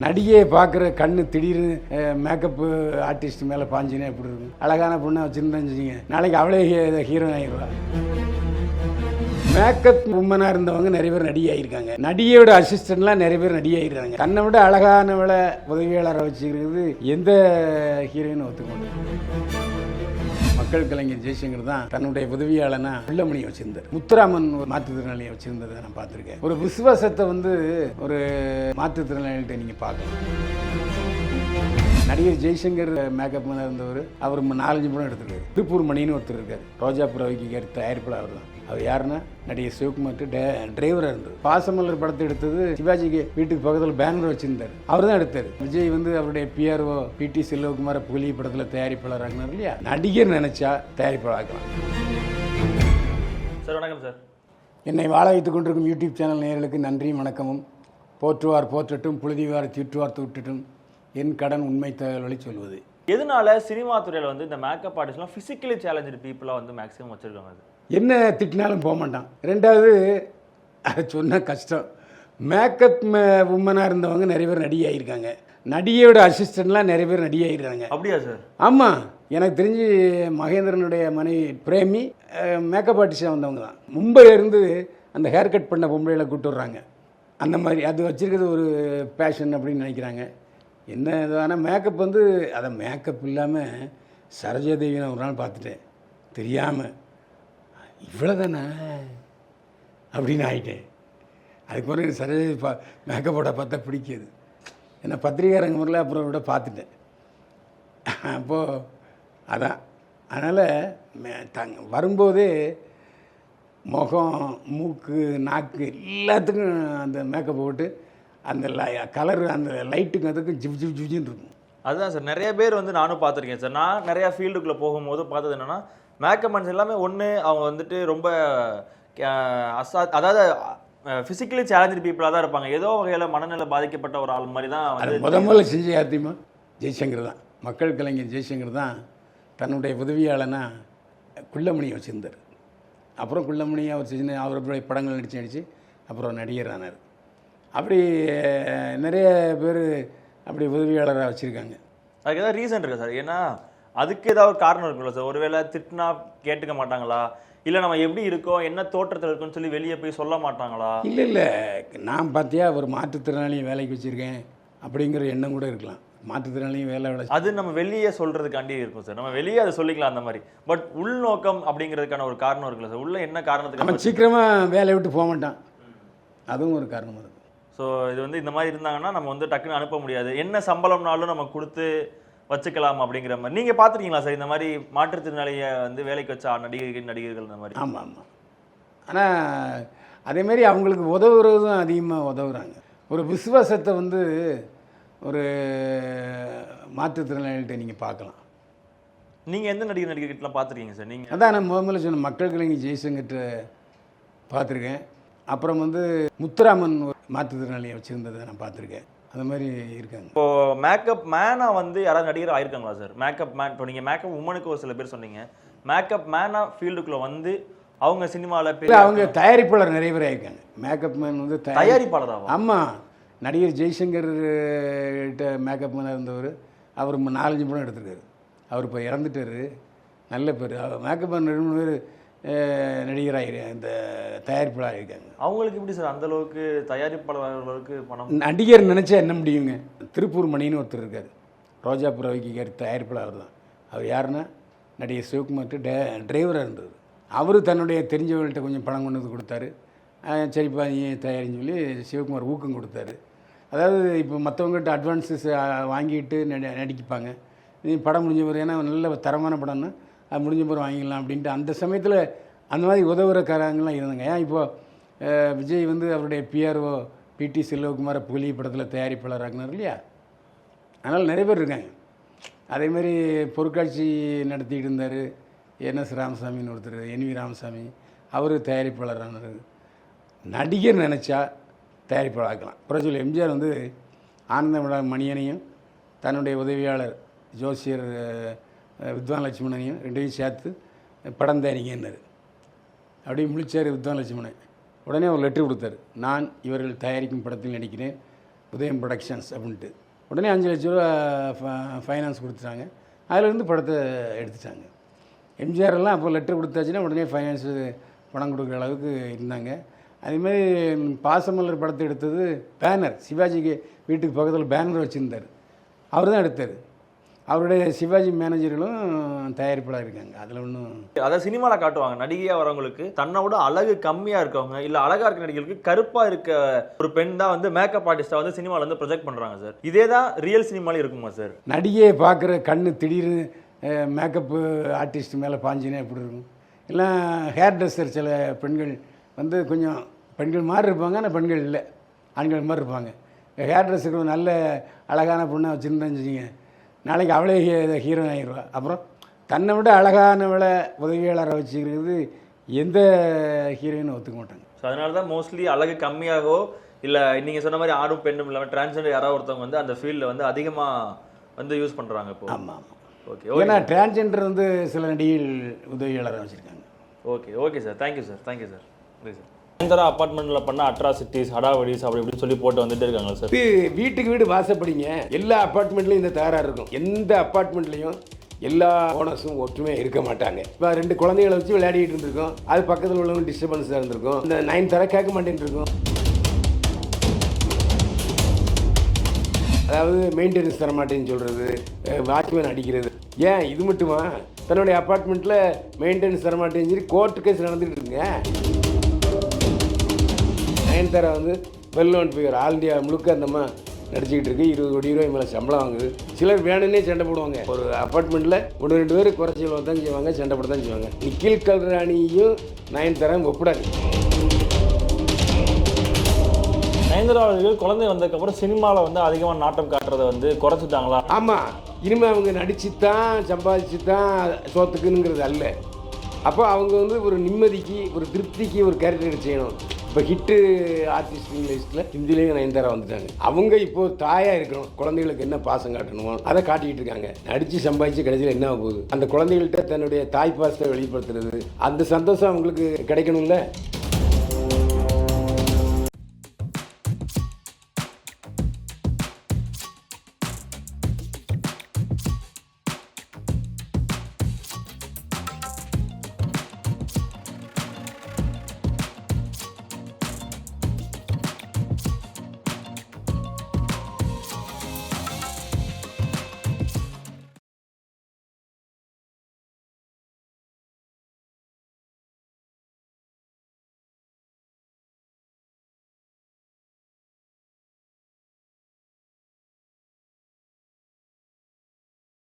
நடிகையை பார்க்குற கண்ணு திடீர்னு மேக்கப் ஆர்டிஸ்ட் மேலே பாஞ்சினே எப்படி இருக்கும்? அழகான பொண்ணை வச்சுருந்தேன்னு வச்சுங்க நாளைக்கு அவளே ஹீரோயின் ஆகிடுவா மேக்கப் உமனாக இருந்தவங்க நிறைய பேர் நடிகை ஆகியிருக்காங்க நடிகையோட அசிஸ்டன்ட்லாம் நிறைய பேர் நடிகை ஆகிருக்காங்க தன்னை விட அழகானவளை உதவியாளரை வச்சுக்கிறது எந்த ஹீரோயினும் ஒத்துக்க மக்கள் கலைஞர் ஜெய்சங்கர் தான் தன்னுடைய உதவியாளனா பிள்ளைமணியை வச்சிருந்தார். முத்துராமன் ஒரு மாற்றுத்திறனாளியை வச்சிருந்ததை நான் பார்த்துருக்கேன். ஒரு விசுவாசத்தை வந்து ஒரு மாற்றுத்திறனாளிகிட்ட நீங்கள் பார்க்கலாம் நடிகர் ஜெய்சங்கர் மேக்கப் இருந்தவர் அவர் நாலஞ்சு படம் எடுத்திருக்காரு. திருப்பூர் மணின்னு ஒருத்தர் இருக்கார். ரோஜா புறவைக்கு தயாரிப்பாளர் தான். அவர் யாருன்னா? நடிகர் சிவகுமார்ட்டு டே டிரைவராக இருந்தது பாசமலர் படத்தை எடுத்தது சிவாஜிக்கு வீட்டுக்கு பக்கத்தில் பேனர் வச்சிருந்தார். அவர் தான் எடுத்தார். விஜய் வந்து அவருடைய பிஆர்ஓ பிடி செல்வகுமார புலி படத்தில் தயாரிப்பாளர் ஆகினார் இல்லையா? நடிகர் நினைச்சா தயாரிப்பாளர் ஆக்கலாம் சார் வணக்கம் சார். என்னை வாழ வைத்துக் கொண்டிருக்கும் யூடியூப் சேனல் நேயர்களுக்கு நன்றியும் வணக்கமும். போற்றுவார் போற்றட்டும் புழுதிவார் தீற்றுவார் தூற்றட்டும். என் கடன் உண்மை தகவல்களை சொல்வது. எதனால சினிமா துறையில வந்து இந்த மேக்கப் ஆர்டிஸ்ட்லாம் ஃபிசிக்கலி சேலஞ்சு பீப்புளாக வந்து மேக்ஸிமம் வச்சிருக்காங்க அது? என்ன திட்டினாலும் போக மாட்டான். ரெண்டாவது அது சொன்ன கஷ்டம். மேக்கப் உமனாக இருந்தவங்க நிறைய பேர் நடிகை ஆகியிருக்காங்க நடிகையோட அசிஸ்டன்ட்லாம் நிறைய பேர் நடிகை ஆகிருக்காங்க அப்படியா சார் ஆமாம் எனக்கு தெரிஞ்சு மகேந்திரனுடைய மனைவி பிரேமி மேக்கப் ஆர்டிஸ்டாக வந்தவங்க தான். மும்பையில இருந்து அந்த ஹேர் கட் பண்ண பொம்பளைகளை கூட்டு வர்றாங்க. அந்த மாதிரி அது வச்சிருக்கிறது ஒரு பேஷன் அப்படின்னு நினைக்கிறாங்க. என்ன இது? ஆனால் மேக்கப் வந்து அதை மேக்கப் இல்லாமல் சரோஜாதேவி நான் ஒரு நாள் பார்த்துட்டேன். தெரியாமல் இவ்வளோதானே அப்படின்னு ஆகிட்டேன் அதுக்கு பிறகு சரோஜாதேவி பா மேக்கப்போட பார்த்தா பிடிக்காது. ஏன்னா பத்திரிகாரங்க முறையில் அப்புறம் விட பார்த்துட்டேன். அப்போது அதான். அதனால் மே- தங் வரும்போதே முகம் மூக்கு நாக்கு எல்லாத்துக்கும் அந்த மேக்கப் போட்டு அந்த கலர் அந்த லைட்டுக்கு அதுக்கும் ஜிவ் ஜிவ் ஜிவ்ஜின்னு இருக்கும். அதுதான் சார். நிறைய பேர் வந்து நானும் பார்த்துருக்கேன் சார். நான் நிறைய ஃபீல்டுக்குள்ளே போகும்போது பார்த்தது என்னன்னா மேக்கப் மேன்ஸ் எல்லாமே ஒன்று அவங்க வந்துட்டு ரொம்ப அசா அதாவது ஃபிசிக்கலி சேலஞ்சு பீப்புளாக தான் இருப்பாங்க. ஏதோ வகையில் மனநிலை பாதிக்கப்பட்ட ஒரு ஆள் மாதிரி தான் அது முத முதல்ல செஞ்ச யாத்தியமா? ஜெய்சங்கர் தான். மக்கள் கலைஞர் ஜெய்சங்கர் தான் தன்னுடைய உதவியாளனா குள்ளமணியை வச்சுருந்தார். அப்புறம் குள்ளமணியை அவர் செஞ்சு அவருடைய படங்கள் நடித்து நடித்து அப்புறம் நடிகர் ஆனார் அப்படி நிறைய பேர் அப்படி உதவியாளராக வச்சுருக்காங்க. அதுக்கு ஏதாவது ரீசன் இருக்கா சார் ஏன்னா அதுக்கு ஏதாவது ஒரு காரணம் இருக்குல்ல சார் ஒருவேளை திட்டினா கேட்டுக்க மாட்டாங்களா? இல்லை நம்ம எப்படி இருக்கோம் என்ன தோற்றத்தில் இருக்கோம்னு சொல்லி வெளியே போய் சொல்ல மாட்டாங்களா? இல்லை இல்லை. நான் பார்த்தியா ஒரு மாற்றுத்திறனாளியும் வேலைக்கு வச்சுருக்கேன் அப்படிங்கிற எண்ணம் கூட இருக்கலாம். மாற்றுத்திறனாளியும் வேலை வேலை அது நம்ம வெளியே சொல்றதுக்காண்டி இருக்கும் சார் நம்ம வெளியே அதை சொல்லிக்கலாம் அந்த மாதிரி. பட் உள்நோக்கம் அப்படிங்கிறதுக்கான ஒரு காரணம் இருக்குல்ல சார் உள்ள என்ன காரணத்துக்கு சீக்கிரமாக வேலையை விட்டு போக மாட்டான். அதுவும் ஒரு காரணமாக இருக்கும் ஸோ இது வந்து இந்த மாதிரி இருந்தாங்கன்னா நம்ம வந்து டக்குன்னு அனுப்ப முடியாது. என்ன சம்பளம்னாலும் நம்ம கொடுத்து வச்சுக்கலாம் அப்படிங்கிற மாதிரி. நீங்க பார்த்துருக்கீங்களா சார் இந்த மாதிரி மாற்றுத்திறனாளியை வந்து வேலைக்கு வச்ச நடிகர்கள் நடிகர்கள் இந்த மாதிரி? ஆமாம் ஆமாம் ஆனால் அதேமாரி அவங்களுக்கு உதவுறதும் அதிகமாக உதவுறாங்க. ஒரு விசுவாசத்தை வந்து ஒரு மாற்றுத்திறனாளிகிட்ட நீங்கள் பார்க்கலாம். நீங்க எந்த நடிகர் நடிகர்கிட்டலாம் பார்த்துருக்கீங்க சார்? நீங்க அதான் நான் முதல்ல சொன்ன மக்கள் கலைஞர் ஜெய்சங்கர்கிட்ட பார்த்துருக்கேன். அப்புறம் வந்து முத்துராமன் மாற்றுத்திறனாளியை வச்சுருந்ததை நான் பார்த்துருக்கேன். அந்த மாதிரி இருக்காங்க. இப்போ மேக்கப் மேனா வந்து யாராவது நடிகர் ஆயிருக்காங்களா சார்? மேக்கப் மேன் இப்போ நீங்க மேக்கப் உமனுக்கு ஒரு சில பேர் சொன்னீங்க. மேக்கப் மேனா ஃபீல்டுக்குள்ள வந்து அவங்க சினிமாவில் இல்லை பெரிய அவங்க தயாரிப்பாளர் நிறைய பேர் ஆயிருக்காங்க. மேக்கப் மேன் வந்து தயாரி தயாரிப்பாளராவா? ஆமாம் நடிகர் ஜெய்சங்கர் கிட்ட மேக்கப் மேனாக இருந்தவர். அவர் நாலஞ்சு படம் எடுத்திருக்காரு. அவர் இப்போ இறந்துட்டார். நல்ல பேர். அவர் மேக்கப் மேன் ரெண்டு மூணு பேர் நடிகராக இந்த தயாரிப்பாளர் இருக்காங்க. அவங்களுக்கு எப்படி சார்? அந்த அளவுக்கு தயாரிப்பாளர்களுக்கு பணம்? நடிகர் நினச்சா என்ன முடியுங்க? திருப்பூர் மணின்னு ஒருத்தர் இருக்கார். ரோஜா புறவைக்கு தயாரிப்பாளர் தான். அவர் யாருன்னா? நடிகர் சிவகுமார்ட்டு டே டிரைவராக இருந்தது அவர் தன்னுடைய தெரிஞ்சவங்கள்ட்ட கொஞ்சம் பணம் கொண்டு வந்து கொடுத்தாரு. சரிப்பா நீ தயாரின்னு சொல்லி சிவகுமார் ஊக்கம் கொடுத்தாரு. அதாவது இப்போ மற்றவங்ககிட்ட அட்வான்ஸஸ் வாங்கிட்டு நடி நடிப்பாங்க. நீ படம் முடிஞ்ச பிறகு ஏன்னா நல்ல தரமான படம்னா முடிஞ்ச பிறகு வாங்கிக்கலாம் அப்படின்ட்டு அந்த சமயத்தில் அந்த மாதிரி உதவுறக்காரங்களாம் இருந்தாங்க. ஏன் இப்போது விஜய் வந்து அவருடைய பிஆர்ஓ பிடி செல்வகுமார புலி படத்தில் தயாரிப்பாளர் ஆகினார் இல்லையா? அதனால் நிறைய பேர் இருக்காங்க. அதேமாரி பொருட்காட்சி நடத்திட்டு இருந்தார். என்எஸ் ராமசாமின்னு ஒருத்தர் என்வி ராமசாமி. அவர் தயாரிப்பாளர் ஆனார். நடிகர் நினச்சா தயாரிப்பாளர் ஆக்கலாம். புரட்சியில் எம்ஜிஆர் வந்து ஆனந்த விழா மணியனையும் தன்னுடைய உதவியாளர் ஜோசியர் வித்வான் லட்சுமணனையும் ரெண்டையும் சேர்த்து படம் தயாரிங்கன்னாரு அப்படியே முழிச்சார் வித்வான் லட்சுமணன் உடனே ஒரு லெட்ரு கொடுத்தாரு. நான் இவர்கள் தயாரிக்கும் படத்தில் நடிக்கிறேன் உதயம் ப்ரொடக்ஷன்ஸ் அப்படின்ட்டு. உடனே அஞ்சு லட்ச ரூபா ஃபைனான்ஸ் கொடுத்துட்டாங்க. அதுலேருந்து படத்தை எடுத்துட்டாங்க. எம்ஜிஆர் எல்லாம் அப்போ லெட்ரு கொடுத்தாச்சுன்னா உடனே ஃபைனான்ஸு பணம் கொடுக்குற அளவுக்கு இருந்தாங்க. அதேமாதிரி பாசமலர் படத்தை எடுத்தது பேனர். சிவாஜிக்கு வீட்டுக்கு பக்கத்தில் பேனர் வச்சுருந்தார். அவர் தான் எடுத்தார். அவருடைய சிவாஜி மேனேஜர்களும் தயாரிப்பாளர் இருக்காங்க. அதில் ஒன்றும் அதை சினிமால காட்டுவாங்க. நடிகையா வரவங்களுக்கு தன்னை விட அழகு கம்மியா இருக்கவங்க இல்ல அழகா இருக்க நடிகர்களுக்கு கருப்பா இருக்க ஒரு பெண் தான் வந்து மேக்கப் ஆர்டிஸ்டா வந்து சினிமால வந்து ப்ரொஜெக்ட் பண்றாங்க சார் இதே தான் ரியல் சினிமால இருக்குமா சார் நடிகையை பார்க்குற கண்ணு திடீர்னு மேக்கப்பு ஆர்டிஸ்ட் மேலே பாஞ்சினா எப்படி இருக்கும்? இல்லை ஹேர் ட்ரெஸ்ஸர் சில பெண்கள் வந்து கொஞ்சம் பெண்கள் மாதிரி இருப்பாங்க ஆனால் பெண்கள் இல்லை. ஆண்கள் மாதிரி இருப்பாங்க. ஹேர் ட்ரெஸ்ஸருக்கு நல்ல அழகான பொண்ணை வச்சுருந்தேன்னு வச்சுங்க நாளைக்கு அவளே ஹீரோயின் ஆகிடுவா அப்புறம் தன்னை விட அழகானவளை உதவியாளரை வச்சுக்கிறது எந்த ஹீரோயினும் ஒத்துக்க மாட்டாங்க. ஸோ அதனால தான் மோஸ்ட்லி அழகு கம்மியாகவோ இல்ல நீங்க சொன்ன மாதிரி ஆணும் பெண்ணும் இல்லாமல் டிரான்ஸ்ஜெண்டர் யாராவது ஒருத்தவங்க வந்து அந்த ஃபீல்டில் வந்து அதிகமா வந்து யூஸ் பண்றாங்க இப்போ. ஆமாம் ஆமாம் ஓகே ஏன்னா டிரான்ஸ்ஜெண்டர் வந்து சில நடிகைகள் உதவியாளரை வச்சுருக்காங்க. Okay okay sir thank you sir thank you sir நன்றி சார் நயன்தாரா அப்பார்ட்மெண்ட்ல பண்ண அட்ராசிட்டிஸ் ஹடாவடிஸ் அப்படி இப்படி சொல்லி போட்டு வந்துட்டே இருக்காங்க சார்? வீட்டுக்கு வீடு வாசப்படிங்க. எல்லா அப்பார்ட்மெண்ட்லையும் இந்த தகராறு இருக்கும். எந்த அப்பார்ட்மெண்ட்லையும் எல்லா ஓனர்ஸும் ஒற்றுமையாக இருக்க மாட்டாங்க. இப்போ ரெண்டு குழந்தைகளை வச்சு விளையாடிட்டு இருந்திருக்கோம். அது பக்கத்தில் உள்ளவங்க டிஸ்டர்பன்ஸாக இருந்திருக்கும். இந்த நைன் தர கேட்க மாட்டேன் இருக்கும். அதாவது மெயின்டெனன்ஸ் தர மாட்டேன்னு சொல்கிறது வாட்ச்மேன் அடிக்கிறது. ஏன்? இது மட்டுமா? தன்னுடைய அப்பார்ட்மெண்ட்டில் மெயின்டெனன்ஸ் தர மாட்டேன்னு சொல்லி கோர்ட்டு கேஸ் நடந்துகிட்டு இருக்குங்க. நயன்தாரா வந்து well known figure all India முழுக்க அந்தம்மா நடிச்சுக்கிட்டு இருக்கு. இருபது கோடி ரூபாய் மேலே சம்பளம் வாங்குது. சிலர் வேணும்னே சண்டை போடுவாங்க. ஒரு அப்பார்ட்மெண்ட்டில் ஒன்று ரெண்டு பேர் குறைச்சி தான் செய்வாங்க சண்டை போட தான் செய்வாங்க. நிக்கில் கல்ராணியும் நயன்தாராவும் ஒப்பிடாது நயன்தாரா அவர்கள் குழந்தை வந்ததுக்கப்புறம் சினிமாவில் வந்து அதிகமாக நாட்டம் காட்டுறதை வந்து குறைச்சிட்டாங்களா? ஆமாம் இனிமேல் அவங்க நடிச்சு தான் சம்பாதிச்சு தான் சோத்துக்குங்கிறது அல்ல. அப்போ அவங்க வந்து ஒரு நிம்மதிக்கு ஒரு திருப்திக்கு ஒரு கேரக்டர் செய்யணும். இப்போ ஹிட்டு ஆர்டிஸ்ட் லிஸ்ட்டில் ஹிந்திலேயும் நயன்தாரா வந்துட்டாங்க. அவங்க இப்போ தாயாக இருக்கணும் குழந்தைகளுக்கு என்ன பாசம் காட்டணுமோ அதை காட்டிக்கிட்டு இருக்காங்க. நடித்து சம்பாதிச்சு கடைசியில் என்ன ஆகும் போகுது? அந்த குழந்தைகள்கிட்ட தன்னுடைய தாய் பாசத்தை வெளிப்படுத்துறது அந்த சந்தோஷம் அவங்களுக்கு கிடைக்கணும்ல?